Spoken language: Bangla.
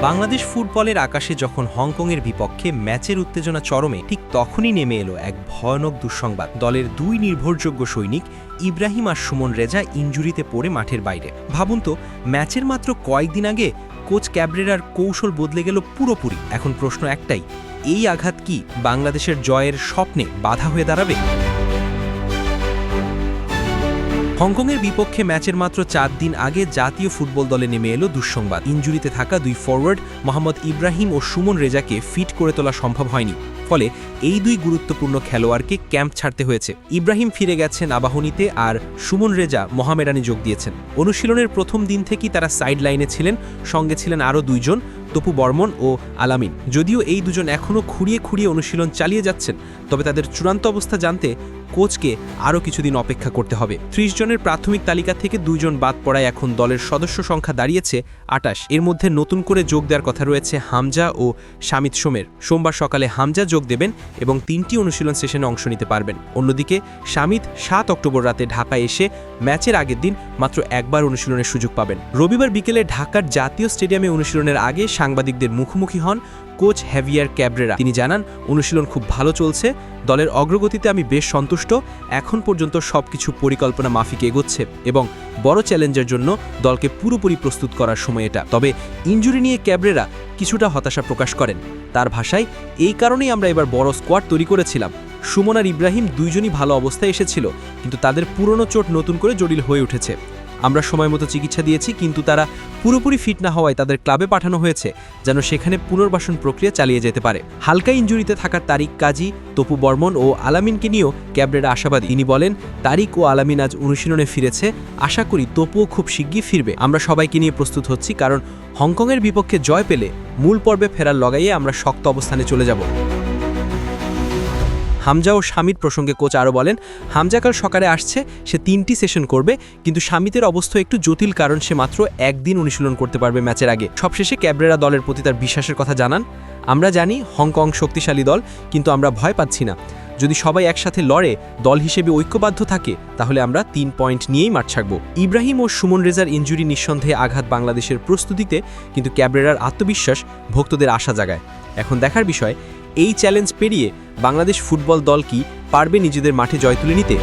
বাংলাদেশ ফুটবলের আকাশে যখন হংকংয়ের বিপক্ষে ম্যাচের উত্তেজনা চরমে, ঠিক তখনই নেমে এলো এক ভয়ানক দুঃসংবাদ। দলের দুই নির্ভরযোগ্য সৈনিক, ইব্রাহিম আর সুমন রেজা, ইঞ্জুরিতে পড়ে মাঠের বাইরে। ভাবুন তো, ম্যাচের মাত্র কয়েকদিন আগে কোচ ক্যাবরেরার কৌশল বদলে গেল পুরোপুরি। এখন প্রশ্ন একটাই, এই আঘাত কি বাংলাদেশের জয়ের স্বপ্নে বাধা হয়ে দাঁড়াবে? হংকংয়ের বিপক্ষে ম্যাচের মাত্র চার দিন আগে জাতীয় ফুটবল দলে নেমে এলো দুঃসংবাদ। ইঞ্জুরিতে থাকা দুই ফরওয়ার্ড মোহাম্মদ ইব্রাহিম ও সুমন রেজাকে ফিট করে তোলা সম্ভব হয়নি। ফলে এই দুই গুরুত্বপূর্ণ খেলোয়াড়কে ক্যাম্প ছাড়তে হয়েছে। ইব্রাহিম ফিরে গেছেন আবাহনীতে আর সুমন রেজা মহামেডানে যোগ দিয়েছেন। অনুশীলনের প্রথম দিন থেকেই তারা সাইড লাইনে ছিলেন, সঙ্গে ছিলেন আরও দুইজন। তপু বর্মন ও আলামিন। যদিও এই দুজন এখনও খুঁড়িয়ে খুঁড়িয়ে অনুশীলন চালিয়ে যাচ্ছেন, তবে তাদের চূড়ান্ত অবস্থা জানতে কোচকে আরও কিছুদিন অপেক্ষা করতে হবে। ত্রিশ জনের প্রাথমিক তালিকা থেকে দুইজন বাদ পড়ায় এখন দলের সদস্য সংখ্যা দাঁড়িয়েছে আটাশ। এর মধ্যে নতুন করে যোগ দেওয়ার কথা রয়েছে হামজা ও শামিত সোমের। সোমবার সকালে হামজা যোগ দেবেন এবং তিনটি অনুশীলন সেশনে অংশ নিতে পারবেন। অন্যদিকে শামিত সাত অক্টোবর রাতে ঢাকায় এসে ম্যাচের আগের দিন মাত্র একবার অনুশীলনের সুযোগ পাবেন। রবিবার বিকেলে ঢাকার জাতীয় স্টেডিয়ামে অনুশীলনের আগে সাংবাদিকদের মুখোমুখি হন কোচ হ্যাভিয়ার ক্যাবরেরা। তিনি জানান, অনুশীলন খুব ভালো চলছে, দলের অগ্রগতিতে আমি বেশ সন্তুষ্ট, এখন পর্যন্ত সবকিছু পরিকল্পনা মাফিক এগোচ্ছে এবং বড় চ্যালেঞ্জের জন্য দলকে পুরোপুরি প্রস্তুত করার সময় এটা। তবে ইঞ্জুরি নিয়ে ক্যাবরেরা কিছুটা হতাশা প্রকাশ করেন। তার ভাষায়, এই কারণেই আমরা এবার বড় স্কোয়াড তৈরি করেছিলাম। সুমন আর ইব্রাহিম দুইজনই ভালো অবস্থায় এসেছিল, কিন্তু তাদের পুরনো চোট নতুন করে জটিল হয়ে উঠেছে। আমরা সময় মতো চিকিৎসা দিয়েছি, কিন্তু তারা পুরোপুরি ফিট না হওয়ায় তাদের ক্লাবে পাঠানো হয়েছে, যেন সেখানে পুনর্বাসন প্রক্রিয়া চালিয়ে যেতে পারে। হালকা ইঞ্জুরিতে থাকার তারিক কাজী, তপু বর্মন ও আলামিনকে নিয়েও ক্যাবরেরা আশাবাদী। তিনি বলেন, তারিক ও আলামিন আজ অনুশীলনে ফিরেছে। আশা করি তপুও খুব শিগগির ফিরবে। আমরা সবাইকে নিয়ে প্রস্তুত হচ্ছি, কারণ হংকংয়ের বিপক্ষে জয় পেলে মূল পর্বে ফেরার লগাইয়ে আমরা শক্ত অবস্থানে চলে যাব। হামজা ও স্বামীর প্রসঙ্গে কোচ আরও বলেন, হামজা কাল সকালে আসছে, সে তিনটি সেশন করবে, কিন্তু স্বামীতের অবস্থা একটু জটিল কারণ সে মাত্র একদিন অনুশীলন করতে পারবে ম্যাচের আগে। সবশেষে ক্যাবরেরা দলের প্রতি তার বিশ্বাসের কথা জানান, আমরা জানি হংকং শক্তিশালী দল, কিন্তু আমরা ভয় পাচ্ছি না। যদি সবাই একসাথে লড়ে, দল হিসেবে ঐক্যবদ্ধ থাকে, তাহলে আমরা তিন পয়েন্ট নিয়েই মাঠ ছাকব ইব্রাহিম ও সুমন রেজার ইঞ্জুরি নিঃসন্দেহে আঘাত বাংলাদেশের প্রস্তুতিতে, কিন্তু ক্যাবরেরার আত্মবিশ্বাস ভক্তদের আশা জাগায়। এখন দেখার বিষয় এই চ্যালেঞ্জ পেরিয়ে বাংলাদেশ ফুটবল দল কি পারবে নিজেদের মাঠে জয় তুলে নিতে?